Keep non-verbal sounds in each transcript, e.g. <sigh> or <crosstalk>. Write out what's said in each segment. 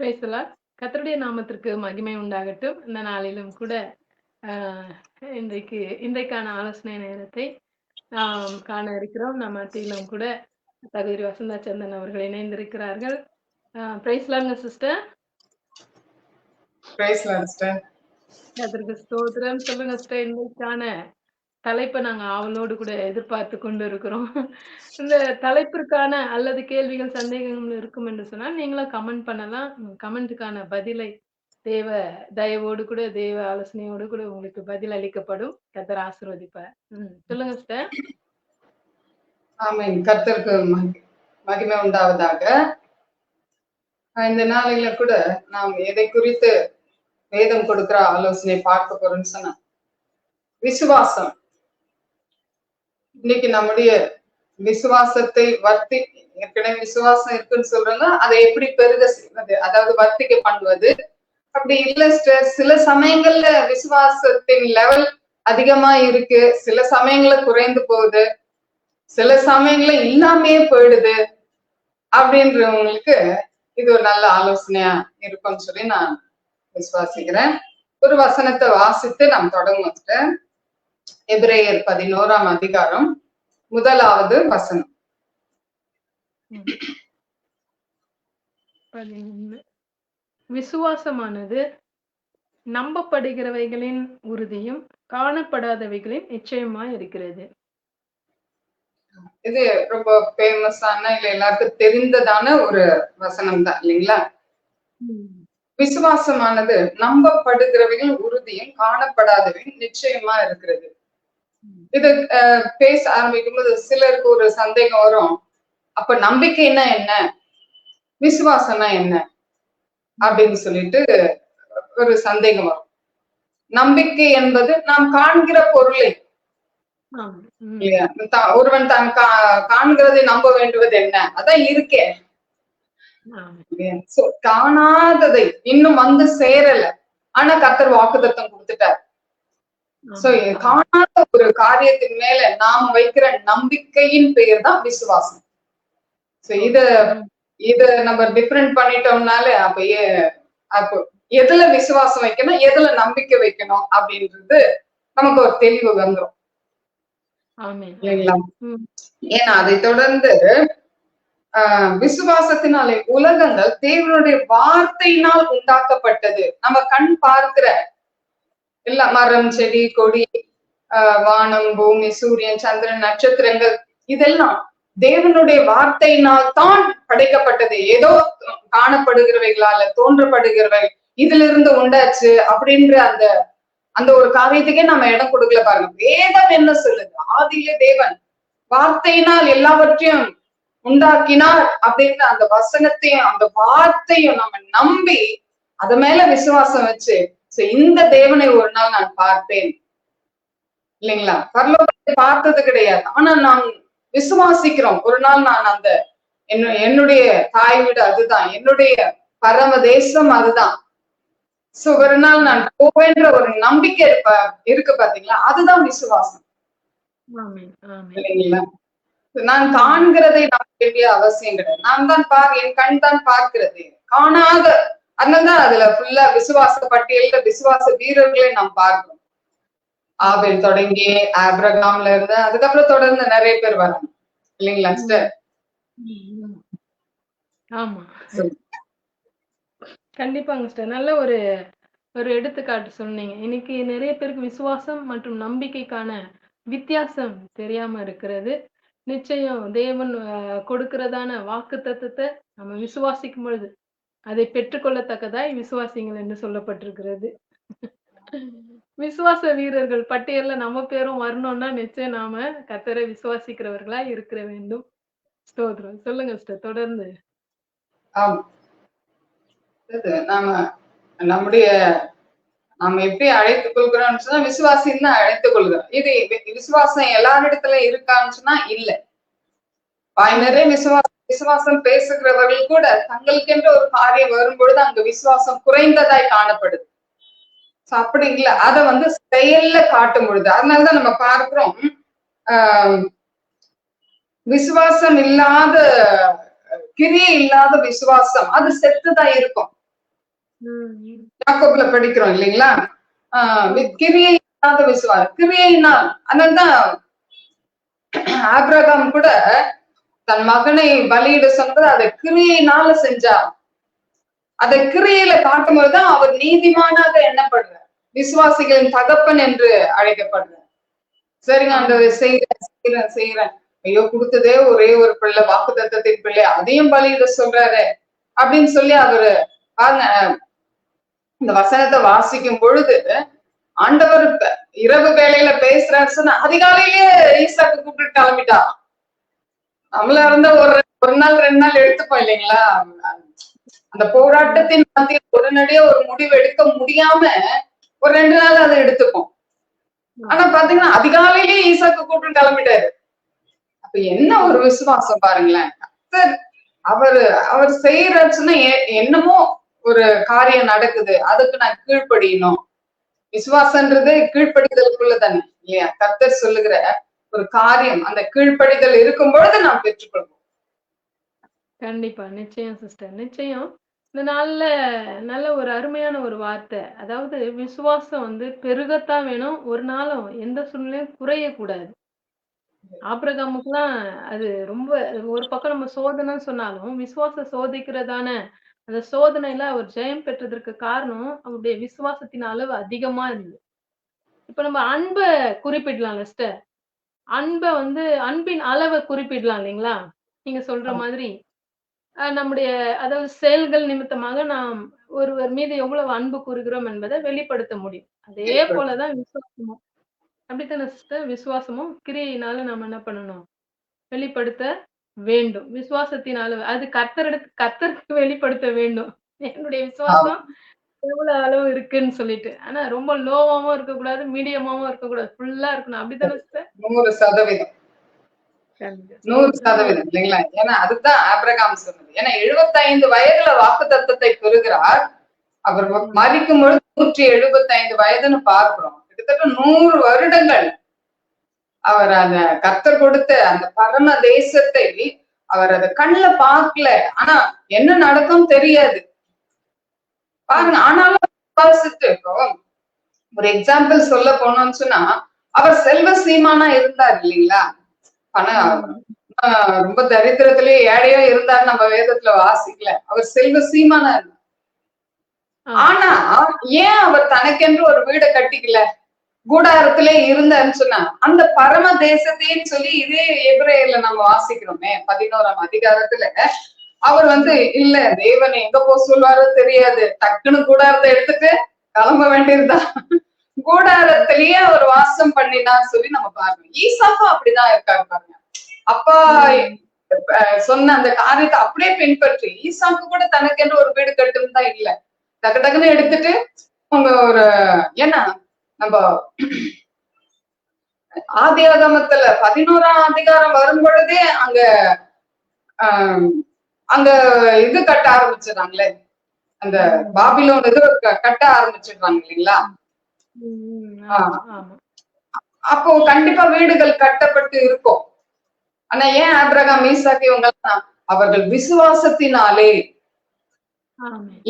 பிரைசலாட் கர்த்தருடைய நாமத்திற்கு மகிமை உண்டாகட்டும். இந்த நாளிலும் கூட இன்றைக்கு இன்றைக்கான ஆலோசனை நேரத்தை நாம் காண இருக்கிறோம். நம்ம மத்தியிலும் கூட சகோதரி வசந்தா சந்தன் அவர்கள் இணைந்திருக்கிறார்கள். பிரைஸ்லாங்க சிஸ்டர் பிரைஸ் சிஸ்டர் அதற்கு ஸ்தோத்திரம். சொல்லுங்க சிஸ்டர் இன்றைக்கான தலைப்பை நாங்க ஆவலோடு கூட எதிர்பார்த்து கொண்டு இருக்கிறோம். இந்த தலைப்பிற்கான அல்லது கேள்விகள் சந்தேகங்கள் இருக்கும் என்று சொன்னால் நீங்களும் கமெண்ட் பண்ணலாம். கமெண்ட்டுக்கான பதிலை தேவ தயவோடு கூட தேவ ஆலோசனையோடு கூட உங்களுக்கு பதில் அளிக்கப்படும். கத்தர் ஆசிர்வதிப்பார். சொல்லுங்க சிஸ்டர் ஆமாம் கர்த்தருக்கு மகி- மகிமை உண்டாவதாக. இந்த நாளையில கூட நாம் எதை குறித்து வேதம் கொடுக்கிற ஆலோசனை பார்க்க போறோம்னு சொன்னா விசுவாசம். இன்னைக்கு நம்முடைய விசுவாசத்தை வர்த்தி ஏற்கனவே விசுவாசம் இருக்குன்னு சொல்றாங்க அதை எப்படி பெருக செய்வது? அதாவது வர்த்திக்க பண்ணுவது? அப்படி இல்ல சில சமயங்கள்ல விசுவாசத்தின் லெவல் அதிகமா இருக்கு. சில சமயங்கள்ல குறைந்து போகுது. சில சமயங்கள்ல இல்லாமயே போயிடுது. அப்படின்றவங்களுக்கு இது ஒரு நல்ல ஆலோசனையா இருக்கும்னு சொல்லி நான் விசுவாசிக்கிறேன். ஒரு வசனத்தை வாசித்து நாம் தொடங்குவோம் எபிரேயர் பதினோராம் அதிகாரம் முதலாவது வசனம். விசுவாசமானது நம்பப்படுகிறவைகளின் உறுதியும் காணப்படாதவைகளின் நிச்சயமாய் இருக்கிறது. இது ரொம்ப ஃபேமஸான இல்ல எல்லாருக்கும் தெரிந்ததான ஒரு வசனம் தான் இல்லைங்களா? விசுவாசமானது நம்பப்படுகிறவைகள் உறுதியும் காணப்படாதவையும் நிச்சயமா இருக்கிறது. இது பேச ஆரம்பிக்கும் போது சிலருக்கு ஒரு சந்தேகம் வரும். அப்ப நம்பிக்கைன்னா என்ன? விசுவாசம்னா என்ன? அப்படின்னு சொல்லிட்டு ஒரு சந்தேகம் வரும். நம்பிக்கை என்பது நாம் காண்கிற பொருளை. ஒருவன் தான் காண்கிறதை நம்ப வேண்டுவது என்ன? அதான் இருக்கே. காணாததை இன்னும் வந்து சேரல. ஆனா கர்த்தர் வாக்குத்தத்தம் கொடுத்துட்டார். சோ. காணாத ஒரு காரியத்தின் மேல நாம வைக்கிற நம்பிக்கையின் பெயர் தான் விசுவாசம் சோ இத இத நம்ம டிஃபரெண்ட் பண்ணிட்டோம்னாலே அப்ப எதுல விசுவாசம் வைக்கணும் எதுல நம்பிக்கை வைக்கணும் அப்படின்றது நமக்கு ஒரு தெளிவு வந்துரும் ஆமென். இல்லைங்களா ம். ஏன்னா அதை தொடர்ந்து ஆஹ் விசுவாசத்தினாலே உலகங்கள் தேவனுடைய வார்த்தையினால் உண்டாக்கப்பட்டது நம்ம கண் பார்க்கிற எல்லா மரம் செடி கொடி வானம் பூமி சூரியன் சந்திரன் நட்சத்திரங்கள் இதெல்லாம் தேவனுடைய வார்த்தையினால் தான் படைக்கப்பட்டது. ஏதோ காணப்படுகிறவைகளால தோன்றப்படுகிறவை இதுல இருந்து உண்டாச்சு அப்படின்ற அந்த அந்த ஒரு காரியத்துக்கே நம்ம இடம் கொடுக்கல பாருங்க. வேதம் என்ன சொல்லுது? ஆதியிலே தேவன் வார்த்தையினால் எல்லாவற்றையும் உண்டாக்கினார் அப்படின்ற அந்த வசனத்தையும் அந்த வார்த்தையும் நம்ம நம்பி அது மேல விசுவாசம் வச்சு சோ இந்த தேவனை ஒரு நாள் நான் பார்ப்பேன். இல்லைங்களா? பரலோகத்தை பார்த்தது கிடையாது. ஆனா நாம் விசுவாசிக்கிறோம். ஒரு நாள் நான் அந்த என்ன என்னுடைய தாய் வீடு அதுதான். என்னுடைய பரம தேசம் அதுதான். சோ ஒரு நாள் நான் போவேன்ற ஒரு நம்பிக்கை இருப்ப இருக்கு பாத்தீங்களா அதுதான் விசுவாசம். இல்லைங்களா? நான் காண்கிறதை நம்ப வேண்டிய அவசியம் கிடையாது. நான் தான் பார் என் கண் தான் பார்க்கிறது. காணாத அதனால்தான் அதுல ஃபுல்லா விசுவாச பட்டியல்ல விசுவாச வீரர்களை நாம் பார்க்கிறோம் ஆபேல் தொடங்கி ஆப்ரகாம்ல இருந்து அதுக்கப்புறம் தொடர்ந்து நிறைய பேர் வராங்க. இல்லைங்களா. ஆமா. சரி. கண்டிப்பாங்க சிஸ்டர். நல்ல ஒரு ஒரு எடுத்துக்காட்டு சொன்னீங்க. இன்னைக்கு நிறைய பேருக்கு விசுவாசம் மற்றும் நம்பிக்கைக்கான வித்தியாசம் தெரியாம இருக்கிறது. நிச்சயம் தேவன் கொடுக்கிறதான வாக்கு தத்துவத்தை நம்ம விசுவாசிக்கும் பொழுது அதை பெற்றுக்கொள்ளத்தக்கதாய் விசுவாசிங்கள் என்று சொல்லப்பட்டிருக்கிறது. <laughs> விசுவாச வீரர்கள் பட்டியல்ல நம்ம பேரும் வரணும்னா நிச்சயம் நாம கத்தரை விசுவாசிக்கிறவர்களா இருக்கிற வேண்டும். ஸ்தோத்திரம் சொல்லுங்க சிஸ்டர் தொடர்ந்து. நாம நம்முடைய நாம எப்படி அழைத்துக் கொள்கிறோம்னு சொன்னா விசுவாசின்னு தான் அழைத்துக் கொள்கிறோம். இது விசுவாசம் எல்லாரிடத்துல இருக்கான்னு சொன்னா இல்ல. வாய் நிறைய விசுவாசம் விசுவாசம் பேசுகிறவர்கள் கூட தங்களுக்கென்று ஒரு காரியம் வரும்பொழுது அங்க விசுவாசம் குறைந்ததாய் காணப்படுது. அப்படி இல்ல. அத வந்து செயல்ல காட்டும் பொழுது அதனாலதான் நம்ம பார்க்கிறோம் ஆஹ் விசுவாசம் இல்லாத கிரியை இல்லாத விசுவாசம் அது செத்துதான் இருக்கும். யாக்கோப்ல படிக்கிறோம் இல்லைங்களா? ஆஹ் கிரியை இல்லாத விசுவாசம் கிரியைனால் அதனால்தான் ஆப்ரகாம் கூட தன் மகனை பலியிட சொன்னது அதை கிரியையினால செஞ்சார். அதை கிரியையில காட்டும்போதுதான் அவர் நீதிமானாக எண்ணப்படுறார். விசுவாசிகளின் தகப்பன் என்று அழைக்கப்படுறார். சரிங்க அந்த செய்யறேன் செய்யறேன் செய்யறேன் ஐயோ கொடுத்ததே ஒரே ஒரு பிள்ளை வாக்கு தத்தத்தின் பிள்ளை அதையும் பலியிட சொல்றாரு அப்படின்னு சொல்லி அவரு பாருங்க இந்த வசனத்தை வாசிக்கும் பொழுது ஆண்டவர் இரவு வேலையில பேசுறாரு சொன்னா அதிகாலையிலேயே ஈசாக்கு கூப்பிட்டு கிளம்பிட்டா நம்மள இருந்தா ஒரு ஒரு நாள் ரெண்டு நாள் எடுத்துப்போம் இல்லைங்களா? அந்த போராட்டத்தின் மத்தியில் உடனடியே ஒரு முடிவு எடுக்க முடியாம ஒரு ரெண்டு நாள் அதை எடுத்துப்போம். ஆனா பாத்தீங்கன்னா அதிகாலையிலேயே ஈசாக்கு கூப்பிட்டு கிளம்பிட்டாரு. அப்ப என்ன ஒரு விசுவாசம் பாருங்களேன். கர்த்தர் அவரு அவர் செய்யறச்சுன்னா என்னமோ ஒரு காரியம் நடக்குது. அதுக்கு நான் கீழ்ப்படியணும். விசுவாசன்றது கீழ்ப்படிதலுக்குள்ள தானே இல்லையா? கர்த்தர் சொல்லுகிற ஒரு காரியம் அந்த கீழ்ப்படிதல் இருக்கும் பொழுது நாம் பெற்றுக்கொள்வோம். கண்டிப்பா நிச்சயம் சிஸ்டர் நிச்சயம். இந்த நாள்ல நல்ல ஒரு அருமையான ஒரு வார்த்தை அதாவது விசுவாசம் வந்து பெருகத்தான் வேணும் ஒரு நாளும் எந்த சூழ்நிலையும் குறையக்கூடாது. ஆப்ரகாமுக்குலாம் அது ரொம்ப ஒரு பக்கம் நம்ம சோதனைன்னு சொன்னாலும் விசுவாச சோதிக்கிறதான அந்த சோதனையில அவர் ஜெயம் பெற்றதற்கு காரணம் அவருடைய விசுவாசத்தின் அளவு அதிகமா இருந்தது. இப்ப நம்ம அன்பை குறிப்பிடலாம் சிஸ்டர் அன்பை வந்து அன்பின் அளவை குறிப்பிடலாம் இல்லைங்களா? நீங்க சொல்ற. மாதிரி. நம்முடைய அதாவது செயல்கள் நிமித்தமாக நாம் ஒருவர் மீது எவ்வளவு அன்பு கூறுகிறோம் என்பதை வெளிப்படுத்த முடியும். அதே போலதான் விசுவாசமும். அப்படித்தானே சிஸ்டர் விசுவாசமும் கிரியையினால நாம என்ன பண்ணணும்? வெளிப்படுத்த வேண்டும். விசுவாசத்தின் அளவு அது கர்த்தரிடத்து கர்த்தருக்கு வெளிப்படுத்த வேண்டும். என்னுடைய விசுவாசம் எவ்வளவு அளவு இருக்குன்னு சொல்லிட்டு. ஆனா ரொம்ப லோவாவும் இருக்கக்கூடாது மீடியமாவும் இருக்கக்கூடாது. ஃபுல்லா இருக்கணும். அப்படித்தானே சிஸ்டர் நூறு சதவீதம். நூறு சதவீதம் இல்லைங்களா? ஏன்னா அதுதான் ஆபிரகாம் சொன்னது. ஏன்னா 75 வயதுல வாக்கு தத்தத்தை பெறுகிறார். அவர் மறிக்கும் பொழுது நூற்றி எழுபத்தைந்து வயதுன்னு பார்க்கிறோம். கிட்டத்தட்ட நூறு வருடங்கள் அவர் அந்த கர்த்தர் கொடுத்த அந்த பரம தேசத்தை அவர் அதை கண்ணுல பார்க்கல. ஆனா என்ன நடக்கும் தெரியாது. பாருங்க ஆனாலும் விசுவாசித்து இருக்கோம் ஒரு எக்ஸாம்பிள் சொல்ல போனோம்னு சொன்னா அவர் செல்வ சீமானா இருந்தார் இல்லைங்களா? பணம் ஆஹ் ரொம்ப தரித்திரத்திலேயே ஏழையோ இருந்தார் நம்ம வேதத்துல வாசிக்கல. அவர் செல்வ சீமானா இருந்தார். ஆனா ஏன் அவர் தனக்கென்று ஒரு வீடை கட்டிக்கல? கூடாரத்திலே இருந்தாருன்னு சொன்னா அந்த பரம தேசத்தைன்னு சொல்லி இதே எபிரேயர்ல நம்ம வாசிக்கிறோமே பதினோராம் அதிகாரத்துல அவர் வந்து இல்ல தேவன் எங்க போ சொல்வாரோ தெரியாது. டக்குன்னு கூடாரத்தை எடுத்துட்டு கிளம்ப வேண்டியதுதான் கூடாரத்திலேயே அவர் வாசம் பண்ணினார் சொல்லி நம்ம பாருங்க. ஈசாக்கா அப்படிதான் இருக்காரு பாருங்க. அப்பா சொன்ன அந்த காரியத்தை அப்படியே பின்பற்றி. ஈசாக்கு கூட தனக்கு என்று ஒரு வீடு கட்டும் தான் இல்ல. டக்கு டக்குன்னு எடுத்துட்டு அவங்க ஒரு ஏன்னா நம்ம ஆதியாகமத்துல பதினோராம் அதிகாரம் வரும் பொழுதே அங்க ஆஹ் அங்க இது கட்ட ஆரம்பிச்சிடறாங்களே. அந்த பாபிலோன் இது கட்ட ஆரம்பிச்சிடுறாங்க இல்லைங்களா? அப்போ கண்டிப்பா வீடுகள் கட்டப்பட்டு இருக்கும். ஆனா ஏன் ஆபிரகாம் ஈசாக்கு இவங்க அவர்கள் விசுவாசத்தினாலே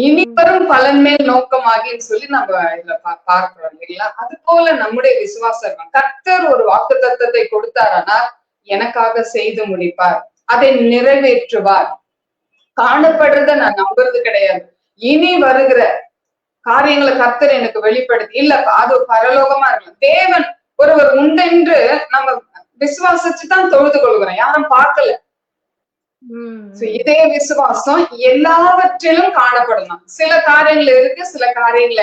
இனி வரும் பலன் மேல் நோக்கமாகின்னு சொல்லி நம்ம இதுல பார்க்கிறோம் இல்லைங்களா? அது போல நம்முடைய விசுவாசம் கர்த்தர் ஒரு வாக்கு தத்தத்தை கொடுத்தாரனா எனக்காக செய்து முடிப்பார். அதை நிறைவேற்றுவார். காணப்படுறத நான் நம்புறது கிடையாது. இனி வருகிற காரியங்களை கர்த்தர் எனக்கு வெளிப்படுத்தி இல்ல அது பரலோகமா இருக்கலாம். தேவன் ஒருவர் உண்டென்று நம்ம விசுவாசிச்சு தான் தொழுது கொள்கிறோம். யாரும் பார்க்கல. இதே விசுவாசம் எல்லாவற்றிலும் காணப்படணும் சில காரியங்கள் இருக்கு சில காரியங்கள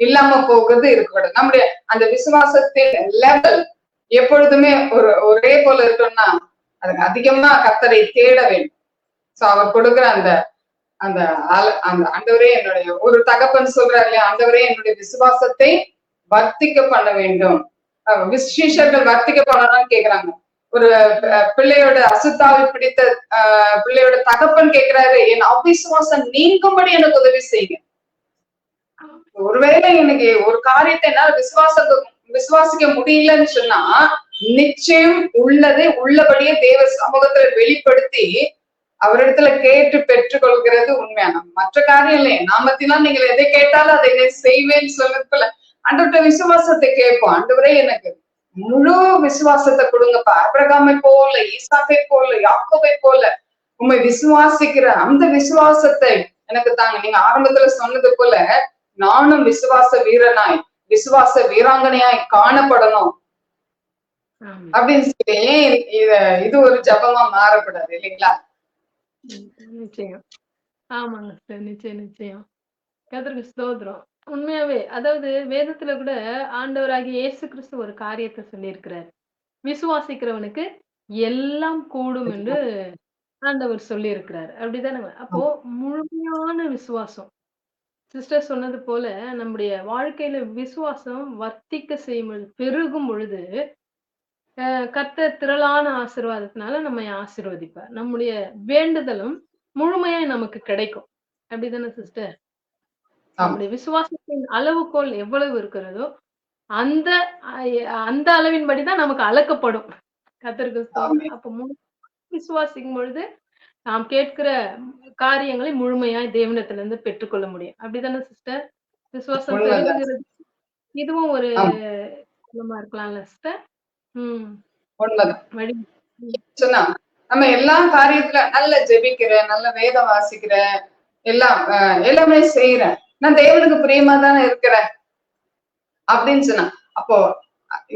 இல்லாம போகிறது இருக்கக்கூடாது. நம்முடைய அந்த விசுவாசத்தின் லெவல் எப்பொழுதுமே ஒரு ஒரே போல இருக்கணும்னா அதுக்கு அதிகமா கத்தரை தேட வேண்டும். சோ அவர் கொடுக்குற அந்த அந்த அந்த ஆண்டவரே என்னுடைய ஒரு தகப்பன் சொல்றாரு இல்லையா? ஆண்டவரே என்னுடைய விசுவாசத்தை வர்த்திக்க பண்ண வேண்டும். விசேஷர்கள் வர்த்திக்க பண்ணணும்னு கேக்குறாங்க. ஒரு பிள்ளையோட அசுத்தாவை பிடித்த ஆஹ், பிள்ளையோட தகப்பன் கேக்குறாரு என் அவிசுவாசம் நீங்கும்படி எனக்கு உதவி செய்யுங்க. ஒருவேளை எனக்கு ஒரு காரியத்தை என்னால விசுவாச விசுவாசிக்க முடியலன்னு சொன்னா நிச்சயம் உள்ளதை உள்ளபடியே தேவ சமூகத்துல வெளிப்படுத்தி அவரிடத்துல கேட்டு பெற்றுக்கொள்கிறது உண்மையான. மற்ற காரியம் இல்லை நாமத்தினால் நீங்கள் எதை கேட்டாலும் அதை இதை செய்வேன்னு சொல்றதுக்குள்ள ஆண்டவர்கிட்ட விசுவாசத்தை கேட்போம். ஆண்டவரே எனக்கு முழு விசுவாசத்தை கொடுங்கப்பா. அபிரகாமை போல ஈசாக்கை போல யாக்கோவை போல உண்மை விசுவாசிக்கிற அந்த விசுவாசத்தை எனக்கு தாங்க. நீங்க ஆரம்பத்துல சொன்னது போல நானும் விசுவாச வீரனாய் விசுவாச வீராங்கனையாய் காணப்படணும். அப்படின்னு சொல்லி இத இது ஒரு ஜபமா மாறக்கூடாது இல்லைங்களா? நிச்சயம். ஆமாங்க சார் நிச்சயம் நிச்சயம். கர்த்தருக்கு ஸ்தோத்திரம். உண்மையாவே அதாவது வேதத்துல கூட ஆண்டவராகிய இயேசு கிறிஸ்து ஒரு காரியத்தை சொல்லியிருக்கிறார். விசுவாசிக்கிறவனுக்கு எல்லாம் கூடும் என்று ஆண்டவர் சொல்லியிருக்கிறார். அப்படிதானே? அப்போ முழுமையான விசுவாசம். சிஸ்டர் சொன்னது போல நம்முடைய வாழ்க்கையில விசுவாசம் வர்த்திக்க செய்யும் பொழுது பெருகும் பொழுது கர்த்தர் திரளான ஆசீர்வாதத்தினால நம்மை ஆசீர்வதிப்பார். நம்முடைய வேண்டுதலும் முழுமையாய் நமக்கு கிடைக்கும். அப்படிதானே சிஸ்டர் நம்முடைய விசுவாசத்தின் அளவுகோல் எவ்வளவு இருக்கிறதோ அந்த அந்த அளவின்படிதான் நமக்கு அளக்கப்படும். ஸ்தோத்திரம். அப்ப விசுவாசிக்கும் பொழுது நாம் கேட்கிற காரியங்களை முழுமையாய் தேவனத்திலிருந்து பெற்றுக்கொள்ள முடியும். அப்படிதானே சிஸ்டர் விசுவாசம் இதுவும் ஒரு இருக்கலாம்ல சிஸ்டர் உண்மைதான் சொன்னா நம்ம எல்லா காரியத்துல நல்ல ஜெபிக்கிறேன் நல்ல வேதம் வாசிக்கிறேன் எல்லாம் எல்லாமே செய்யறேன் நான் தேவனுக்கு பிரியமா தானே இருக்கிறேன். அப்படின்னு சொன்னா அப்போ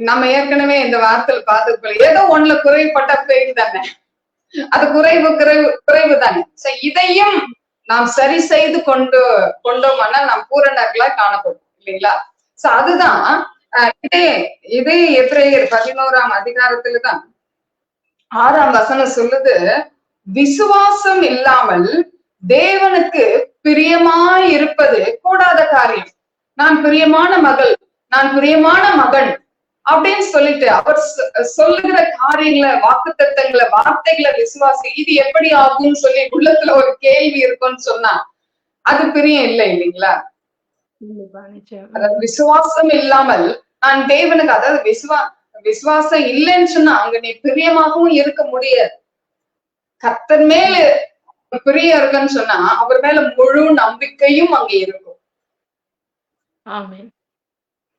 நம்ம ஏற்கனவே இந்த வார்த்தையில பார்த்தது போல ஏதோ ஒண்ணுல குறைப்பட்ட பேர் தானே. அது குறைவு குறைவு குறைவு தானே. இதையும் நாம் சரி செய்து கொண்டு கொண்டோம்னா நாம் பூரணர்களா காணப்படும் இல்லைங்களா? சோ அதுதான் இதே இதே எப்ரேயர் பதினோராம் அதிகாரத்துல தான் ஆறாம் வசனம் சொல்லுது விசுவாசம் இல்லாமல் தேவனுக்கு பிரியமாய் இருப்பது கூடாத காரியம். நான் பிரியமான மகள் நான் பிரியமான மகன் அப்படின்னு சொல்லிட்டு அவர் சொல்லுகிற காரியங்களை வாக்குத்தத்தங்களை வார்த்தைகளை விசுவாசி இது எப்படி ஆகும்னு சொல்லி உள்ளத்துல ஒரு கேள்வி இருக்கும்னு சொன்னா அது பிரியம் இல்லை இல்லைங்களா? விசுவாசம் இல்லாமல் நான் தேவனுக்கு அதாவது விசுவா விசுவாசம் இல்லைன்னு சொன்னா அங்க நீ பிரியமாகவும் இருக்க முடியாது. கர்த்தர் மேல பிரியம் இருக்குன்னு சொன்னா அவர் மேல முழு நம்பிக்கையும் அங்க இருக்கும். ஆமென்.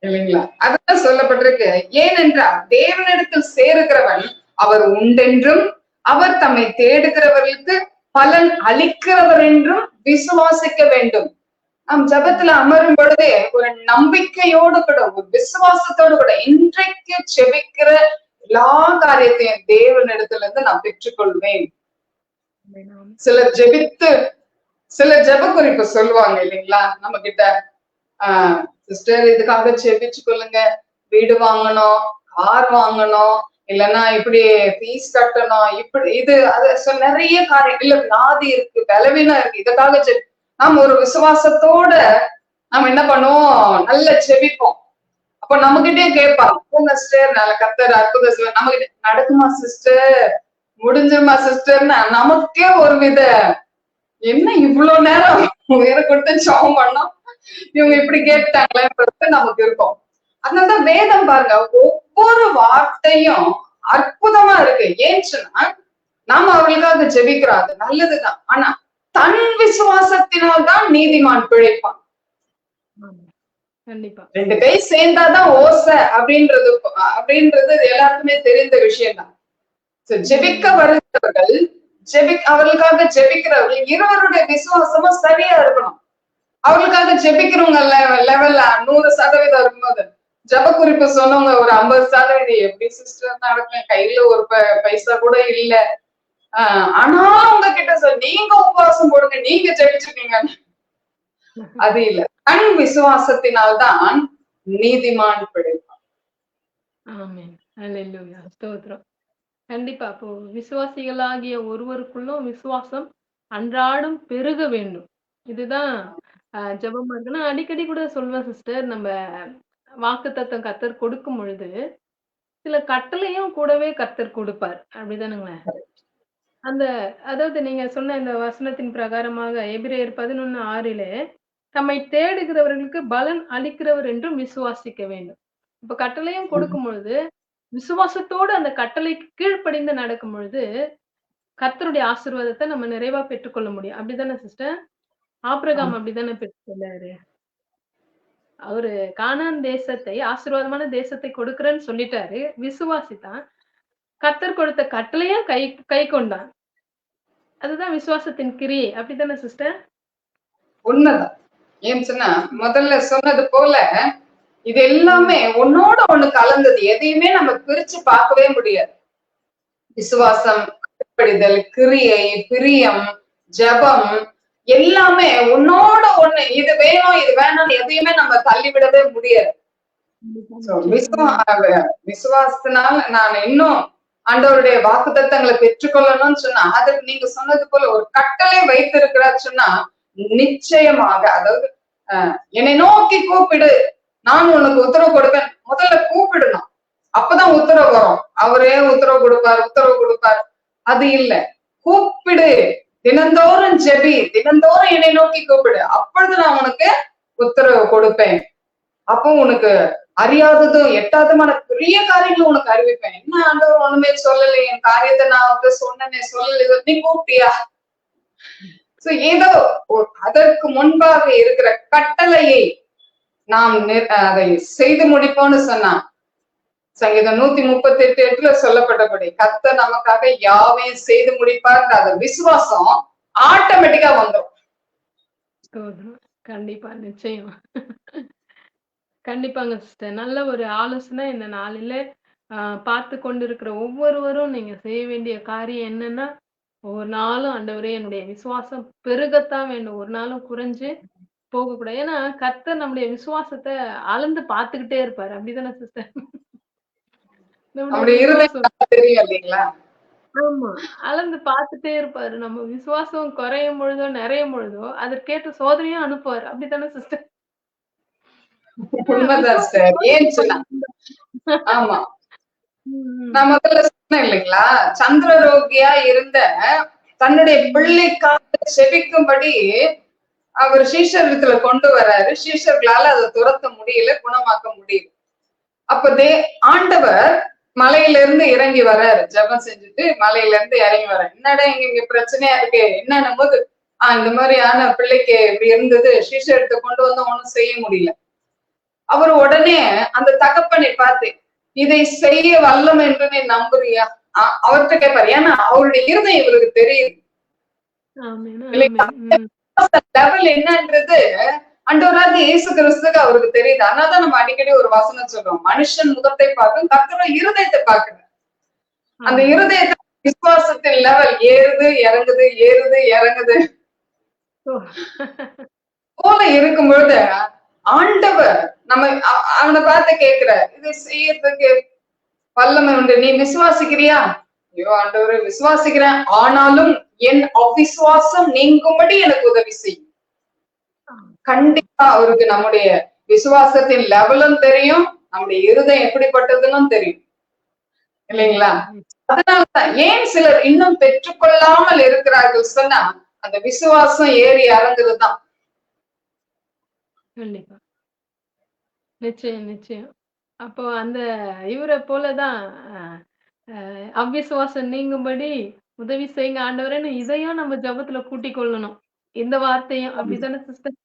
இல்லைங்களா? அதுதான் சொல்லப்பட்டிருக்கு. ஏனென்றால் தேவனிடத்தில் சேருகிறவன் அவர் உண்டென்றும் அவர் தம்மை தேடுகிறவர்களுக்கு பலன் அளிக்கிறவர் என்றும் விசுவாசிக்க வேண்டும். நாம் ஜபத்துல அமரும் பொழுதே ஒரு நம்பிக்கையோடு கூட ஒரு விசுவாசத்தோடு கூட இன்றைக்கு செபிக்கிற எல்லா காரியத்தையும் தேவனிடத்துல இருந்து நான் பெற்றுக்கொள்வேன். சில சிலர் ஜெபித்து சில ஜெப குறிப்பு சொல்லுவாங்க இல்லைங்களா? நம்ம கிட்ட ஆஹ் சிஸ்டர் இதுக்காக ஜெபிச்சு கொள்ளுங்க. வீடு வாங்கணும் கார் வாங்கணும் இல்லைன்னா இப்படி ஃபீஸ் கட்டணும் இப்படி இது அது நிறைய காரியம் இல்ல வியாதி இருக்கு பலவீனம் இருக்கு இதுக்காக ஜெபி நாம ஒரு விசுவாசத்தோட நாம என்ன பண்ணுவோம்? நல்ல ஜெபிப்போம் அப்ப நம்மகிட்டயே கேட்பாங்க போங்க சிஸ்டர் நல்ல கத்தர் அற்புத நம்ம கிட்ட நடக்குமா சிஸ்டர் முடிஞ்சிருமா சிஸ்டர்னு நமக்கே ஒரு வித என்ன இவ்வளவு நேரம் உயிரை கொடுத்து ஜெபம் பண்ணோம்? இவங்க இப்படி கேட்டாங்களேன்றது நமக்கு இருக்கும். அதனாலதான் வேதம் பாருங்க ஒவ்வொரு வார்த்தையும் அற்புதமா இருக்கு. ஏன்னு சொன்னா நாம அவர்களுக்காக ஜெபிக்கிறோம் அது நல்லதுதான். ஆனா தன் விசுவாசத்தினால் தான் நீதிமான் பிழைப்பான். ரெண்டு கை சேர்ந்தாதான் ஓசை அப்படின்றது அப்படின்றது எல்லாருக்குமே தெரிந்த விஷயம் தான் ஜெபிக்க வருகிறவர்கள் ஜெபி அவர்களுக்காக ஜெபிக்கிறவர்கள் இருவருடைய விசுவாசமும் சரியா இருக்கணும். அவர்களுக்காக ஜெபிக்கிறவங்க லெவல்ல நூறு சதவீதம் இருக்கும்போது ஜப குறிப்பு சொன்னவங்க ஒரு ஐம்பது சதவீதம். எப்படி சிஸ்டர் நடக்கும் கையில ஒரு பைசா கூட இல்ல. ஆனாலும் உங்ககிட்ட சார் நீங்க உபவாசம் போடுங்க நீங்க ஜெயிச்சிருக்கீங்க. அது இல்ல. கண் விசுவாசத்தினால்தான் நீதிமான் பிழைப்பான். கண்டிப்பா அப்போ விசுவாசிகளாகிய ஒருவருக்குள்ளும் விசுவாசம் அன்றாடம் பெருக வேண்டும். இதுதான் ஜபமா இருக்கு நான் அடிக்கடி கூட சொல்வேன் சிஸ்டர் நம்ம வாக்குத்தத்தம் கத்தர் கொடுக்கும் பொழுது சில கட்டளையும் கூடவே கத்தர் கொடுப்பார். அப்படிதானுங்களேன் அந்த அதாவது நீங்க சொன்ன இந்த வசனத்தின் பிரகாரமாக எபிரேயர் பதினொன்னு ஆறிலே தம்மை தேடுகிறவர்களுக்கு பலன் அளிக்கிறவர் என்றும் விசுவாசிக்க வேண்டும் இப்ப கட்டளையும் கொடுக்கும் பொழுது விசுவாசத்தோடு அந்த கட்டளைக்கு கீழ்ப்படிந்து நடக்கும் பொழுது கர்த்தருடைய ஆசீர்வாதத்தை நம்ம நிறைவா பெற்றுக்கொள்ள முடியும். அப்படிதானே சிஸ்டர்? ஆபிரகாம் ஆமா. அப்படித்தானே பெற்றுக்கொண்டாரு. அவரு கானான் தேசத்தை ஆசீர்வாதமான தேசத்தை கொடுக்கிறேன்னு சொல்லிட்டாரு. விசுவாசித்தான். கர்த்தர் கொடுத்த கட்டளையும் கை கைக்கொண்டான். அதுதான் விசுவாசத்தின் கிரி அப்படித்தானே சிஸ்டர்? உண்மைதான். ஏன் சொன்னா, முதல்ல சொன்னது போல, இது எல்லாமே ஒன்னோட ஒண்ணு கலந்தது. எதையுமே நம்ம பிரிச்சு பார்க்கவே முடியாது. விசுவாசம், கட்டுப்படுதல் கிரியை, பிரியம், ஜெபம் எல்லாமே உன்னோட ஒண்ணு இது வேணும், இது வேணாம்னு எதையுமே நம்ம தள்ளிவிடவே முடியாது. விசுவாசத்தினால நான் இன்னும் ஆண்டவருடைய வாக்குத்தத்தங்களை பெற்றுக்கொள்ளணும்னு சொன்னா, அதற்கு நீங்க சொன்னது போல ஒரு கட்டளை வைத்திருக்கிறார் சொன்னா, நிச்சயமாக அதாவது என்னை நோக்கி கூப்பிடு நான் உனக்கு உத்தரவு கொடுப்பேன். முதல்ல கூப்பிடணும். அப்பதான் உத்தரவு வரும். அவரே உத்தரவு கொடுப்பார் உத்தரவு கொடுப்பார். அது இல்ல. கூப்பிடு. தினந்தோறும் ஜெபி. தினந்தோறும் என்னை நோக்கி கூப்பிடு. அப்பொழுது நான் உனக்கு உத்தரவு கொடுப்பேன். அப்போ உனக்கு அறியாததும் எட்டாதமான பெரிய காரியங்களும் உனக்கு அறிவிப்பேன். என்ன ஆண்டவர் ஒண்ணுமே சொல்லலை? என் காரியத்தை நான் வந்து சொன்னே சொல்லலை. நீ கூப்பிட்டியா? சோ ஏதோ அதற்கு முன்பாக இருக்கிற கட்டளையை நாம் அதை செய்து முடிப்போம்னு சொன்னான் சங்கீதம் நூத்தி முப்பத்தி எட்டு எட்டுல சொல்லப்பட்டபடி கத்த நமக்காக யாவையும் செய்து முடிப்பார் அந்த விசுவாசம் ஆட்டோமேட்டிக்கா வந்துடும் கண்டிப்பா நிச்சயம். கண்டிப்பாங்க சிஸ்டர். நல்ல ஒரு ஆலோசனை இந்த நாளில ஆ, பார்த்து கொண்டிருக்கிற ஒவ்வொருவரும் நீங்க செய்ய வேண்டிய காரியம் என்னன்னா ஒவ்வொரு நாளும் ஆண்டவரே என்னுடைய விசுவாசம் பெருகத்தான் வேண்டும். ஒரு நாளும் குறைஞ்சு போகக்கூடாது. ஏன்னா கர்த்தர் நம்முடைய விசுவாசத்தை அளந்து பார்த்துக்கிட்டே இருப்பாரு. அப்படிதானே சிஸ்டர்? நம்முடைய இருதயம் தெரியும் இல்லைங்களா? ஆமா. அளந்து பார்த்துட்டே இருப்பாரு. நம்ம விசுவாசம் குறையும் பொழுதோ நிறையும் பொழுதோ அதற்கேற்ற சோதனையும் அனுப்புவாரு. அப்படித்தானே சிஸ்டர்? உண்மைதான் சார் ஏன் சொன்னா? ஆமா. நான் முதல்ல சொன்னேன் இல்லைங்களா? சந்திர ரோகியா இருந்த தன்னுடைய பிள்ளைக்காக செபிக்கும்படி அவர் சீஷர்ல கொண்டு வராரு. சீஷர்களால அதை துரத்த முடியல குணமாக்க முடியல. அப்ப தே ஆண்டவர் மலையில இருந்து இறங்கி வர்றாரு ஜெபம் செஞ்சுட்டு மலையில இருந்து இறங்கி வர்றாரு என்னடா இங்க இங்க பிரச்சனையா இருக்கு? என்னன்னும் போது ஆஹ் இந்த மாதிரியான பிள்ளைக்கு இப்படி இருந்தது. சீஷர்கிட்ட கொண்டு வந்து ஒண்ணும் செய்ய முடியல. அவர் உடனே அந்த தகப்பனை பார்த்து இதை செய்ய வல்லம் என்று நீ நம்புறியா? அவர்கிட்ட கேட்பாரு. ஏன்னா அவருடைய இருதயம் இவருக்கு தெரியுது. லெவல் என்னன்றது அண்டவராக இயேசு கிறிஸ்துக்கு அவருக்கு தெரியுது. அதனாலதான் நம்ம அடிக்கடி ஒரு வசனம் சொல்றோம். மனுஷன் முகத்தை பார்க்கும் கர்த்தர் இருதயத்தை பார்க்கணும் அந்த. இருதயத்தை விசுவாசத்தின் லெவல் ஏறுது இறங்குது ஏறுது இறங்குது. போல இருக்கும் பொழுது ஆண்டவர் நம்ம அவனை பார்த்து கேட்கிற இதை செய்யறதுக்கு வல்லமை உண்டு. நீ விசுவாசிக்கிறியா? ஐயோ ஆண்டவரை விசுவாசிக்கிறேன். ஆனாலும் என் அவிசுவாசம் நீங்கும்படி எனக்கு உதவி செய்யும் கண்டிப்பா அவருக்கு நம்முடைய விசுவாசத்தின் லெவலும் தெரியும். நம்முடைய இருதயம் எப்படிப்பட்டதுன்னு தெரியும். இல்லைங்களா? அதனாலதான் ஏன் சிலர் இன்னும் பெற்றுக்கொள்ளாமல் இருக்கிறார்கள் சொன்னா அந்த விசுவாசம் ஏறி இறங்குறதுதான் கண்டிப்பா. நிச்சயம் நிச்சயம். அப்போ அந்த இவரை போலதான் அஹ், அஹ், அவ்விசுவாசம் நீங்கும்படி உதவி செய்யுங்க ஆண்டவரேன்னு இதையும் நம்ம ஜெபத்துல கூட்டிக் கொள்ளணும். இந்த வார்த்தையும் அப்படித்தானே சிஸ்டர்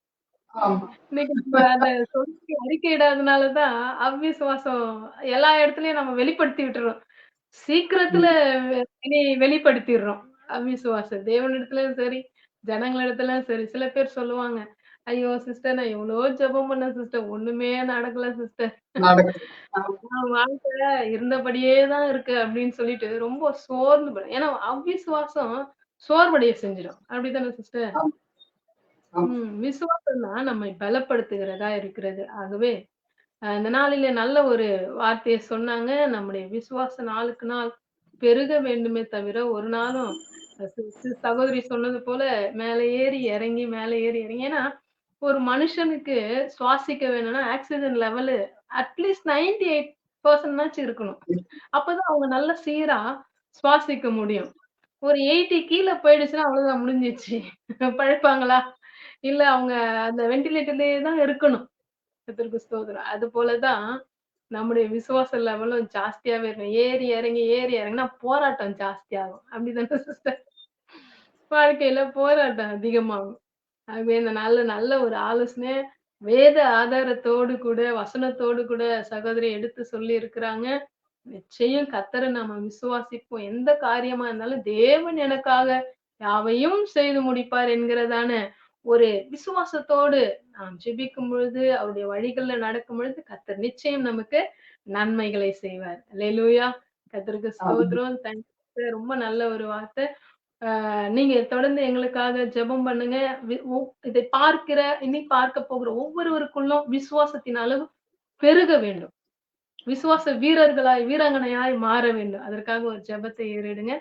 ஆமா. இன்னைக்கு நம்ம அதை சொல்லி அறிக்கையிடாதனாலதான் அவ்விசுவாசம் எல்லா இடத்துலயும் நம்ம வெளிப்படுத்தி விட்டுறோம். சீக்கிரத்துல வெ- இனி வெளிப்படுத்திடுறோம் அவ்விசுவாசம். தேவனிடத்துலயும் சரி ஜனங்களிடத்துலயும் சரி சில பேர் சொல்லுவாங்க ஐயோ சிஸ்டர் நான் எவ்வளவோ ஜெபம் பண்ண சிஸ்டர் ஒண்ணுமே நடக்கல சிஸ்டர் வாழ்க்கை இருந்தபடியே தான் இருக்கு அப்படின்னு சொல்லிட்டு ரொம்ப சோர்ந்து போயிடும் ஏன்னா அவ்விசுவாசம் சோர்வடைய செஞ்சிடும். அப்படித்தானே சிஸ்டர். உம் விசுவாசம் தான் நம்மை பலப்படுத்துகிறதா இருக்கிறது. ஆகவே அஹ் இந்த நாளிலே நல்ல ஒரு வார்த்தையை சொன்னாங்க. நம்முடைய விசுவாச நாளுக்கு நாள் பெருக வேண்டுமே தவிர ஒரு நாளும் சகோதரி சொன்னது போல மேலே ஏறி இறங்கி மேலே ஏறி இறங்கி. ஏன்னா ஒரு மனுஷனுக்கு சுவாசிக்க வேணும்னா oxygen level at least ninety eight பர்சன்ட்னாச்சும் இருக்கணும் அப்பதான் அவங்க நல்ல சீரா சுவாசிக்க முடியும் ஒரு எயிட்டி கீழே போயிடுச்சுன்னா அவ்வளவுதான் முடிஞ்சிச்சு பழைப்பாங்களா இல்ல அவங்க அந்த வெண்டிலேட்டர்லயே தான் இருக்கணும் கர்த்தருக்கு ஸ்தோத்திரம் அது போலதான் நம்முடைய விசுவாச லெவலும் ஜாஸ்தியாவே இருக்கும். ஏறி இறங்கி, ஏறி இறங்கினா போராட்டம் ஜாஸ்தியாகும். அப்படிதானே சிஸ்டர்? வாழ்க்கையில போராட்டம் அதிகமாகும். ஆகவே இந்த நல்ல நல்ல ஒரு ஆலோசனை வேத ஆதாரத்தோடு கூட, வசனத்தோடு கூட சகோதரி எடுத்து சொல்லி இருக்கிறாங்க. நிச்சயம் கர்த்தரை நாம விசுவாசிப்போம். எந்த காரியமா இருந்தாலும் தேவன் எனக்காக யாவையும் செய்து முடிப்பார் என்கிறதான ஒரு விசுவாசத்தோடு நாம் ஜெபிக்கும் பொழுது, அவருடைய வழிகள்ல நடக்கும் பொழுது, கர்த்தர் நிச்சயம் நமக்கு நன்மைகளை செய்வார். அல்லேலூயா! கர்த்தருக்கு ஸ்தோத்திரம். தேங்க்ஸ் ரொம்ப நல்ல ஒரு வார்த்தை. நீங்க தொடர்ந்து எங்களுக்காக ஜெபம் பண்ணுங்க. இதை பார்க்கிற, இனி பார்க்க போகிற ஒவ்வொருவருக்குள்ளும் விசுவாசத்தின் அளவு பெருக வேண்டும். விசுவாச வீரர்களாய், வீராங்கனையாய் மாற வேண்டும். அதற்காக ஒரு ஜெபத்தை ஏறிடுங்க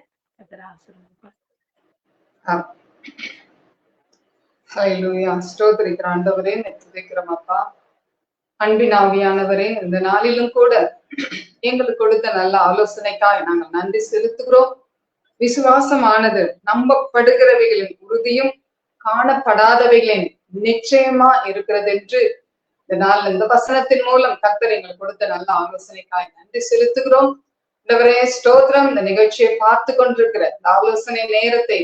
ஸ்தோத்திரிக்கிற ஆண்டவரே துதிக்கிறோம் அப்பா அன்பின் ஆவியானவரே இந்த நாளிலும் கூட எங்களுக்கு கொடுத்த நல்ல ஆலோசனைக்காய் நாங்கள் நன்றி செலுத்துகிறோம் விசுவாசமானது நம்பப்படுகிறவைகளின் உறுதியும் காணப்படாதவைகளின் நிச்சயமா இருக்கிறது என்று இந்த நாள் இந்த வசனத்தின் மூலம் கர்த்தர் எங்களுக்கு கொடுத்த நல்ல ஆலோசனைக்காய் நன்றி செலுத்துகிறோம். ஆண்டவரே ஸ்தோத்திரம். இந்த நிகழ்ச்சியை பார்த்து கொண்டிருக்கிற இந்த ஆலோசனை நேரத்தை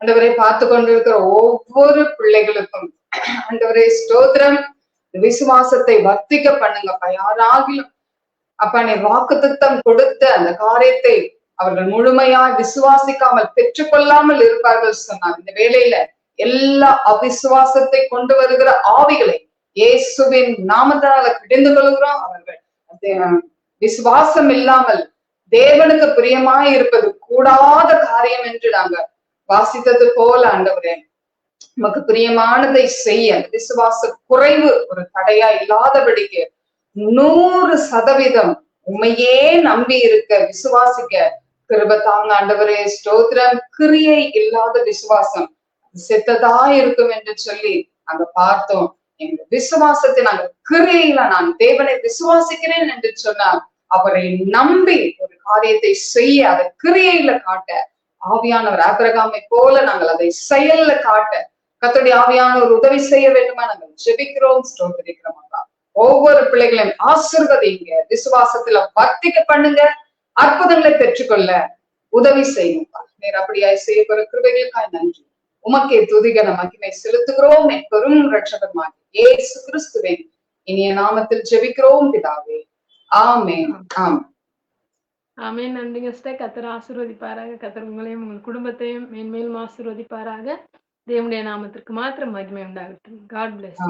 ஆண்டவரை பார்த்து கொண்டிருக்கிற ஒவ்வொரு பிள்ளைகளுக்கும் ஆண்டவரே ஸ்தோத்திரம். விசுவாசத்தை வர்த்திக்க பண்ணுங்கப்பா யாராகிலும் அப்பா நீ வாக்குத்தத்தம் கொடுத்த அந்த காரியத்தை அவர்கள் முழுமையாய் விசுவாசிக்காமல் பெற்றுக்கொள்ளாமல் இருப்பார்கள் சொன்னார். இந்த வேலையில எல்லா அவிசுவாசத்தை கொண்டு வருகிற ஆவிகளை இயேசுவின் நாமத்தால கிடைந்து கொள்கிறோம் அவர்கள் விசுவாசம் இல்லாமல் தேவனுக்கு பிரியமாய் இருப்பது கூடாத காரியம் என்று நாங்க வாசித்தது போல ஆண்டவரே நமக்கு பிரியமானதை செய்ய விசுவாச குறைவு ஒரு தடையா இல்லாதபடிக்கு நூறு சதவீதம் உண்மையே நம்பி இருக்க விசுவாசிக்க கிருப தாங்க ஆண்டவரே ஸ்தோத்திரம். கிரியை இல்லாத விசுவாசம். செத்ததா இருக்கும் என்று சொல்லி நாங்க பார்த்தோம். எங்க விசுவாசத்தை நாங்க கிரியையில நான் தேவனை விசுவாசிக்கிறேன் என்று சொன்னால் அவரை நம்பி ஒரு காரியத்தை செய்ய அதை கிரியையில காட்ட ஆவியானவர் ஆபிரகாமை போல நாங்கள் அதை செயல்ல காட்ட கத்தோடைய ஆவியானவர் உதவி செய்ய வேண்டுமா நாங்கள் ஜெபிக்கிறோம் ஸ்தோத்திரிக்கிறோம் ஒவ்வொரு பிள்ளைகளையும் ஆசிர்வதிங்க. விசுவாசத்துல வர்த்திக்க பண்ணுங்க. அற்புதங்களை பெற்றுக்கொள்ள உதவி செய்யுங்கப்பா நீர் அப்படியாய் செய்ய போற கிருபைகளுக்காய் நன்றி உமக்கே துதிகன மகிமை செலுத்துகிறோம் என் பெரும் ரட்சகமாகி ஏசு கிறிஸ்துவின் இனிய நாமத்தில் ஜெபிக்கிறோம் பிதாவே ஆமென் ஆமென் ஆமென் நன்றிங்க சிஸ்டர். கர்த்தர் ஆசீர்வதிப்பாராக. கர்த்தர் உங்களையும் உங்கள் குடும்பத்தையும் மேன்மேலும் ஆசீர்வதிப்பாராக. தேவனுடைய நாமத்திற்கு மாத்திரம் மகிமை உண்டாகட்டும். God bless.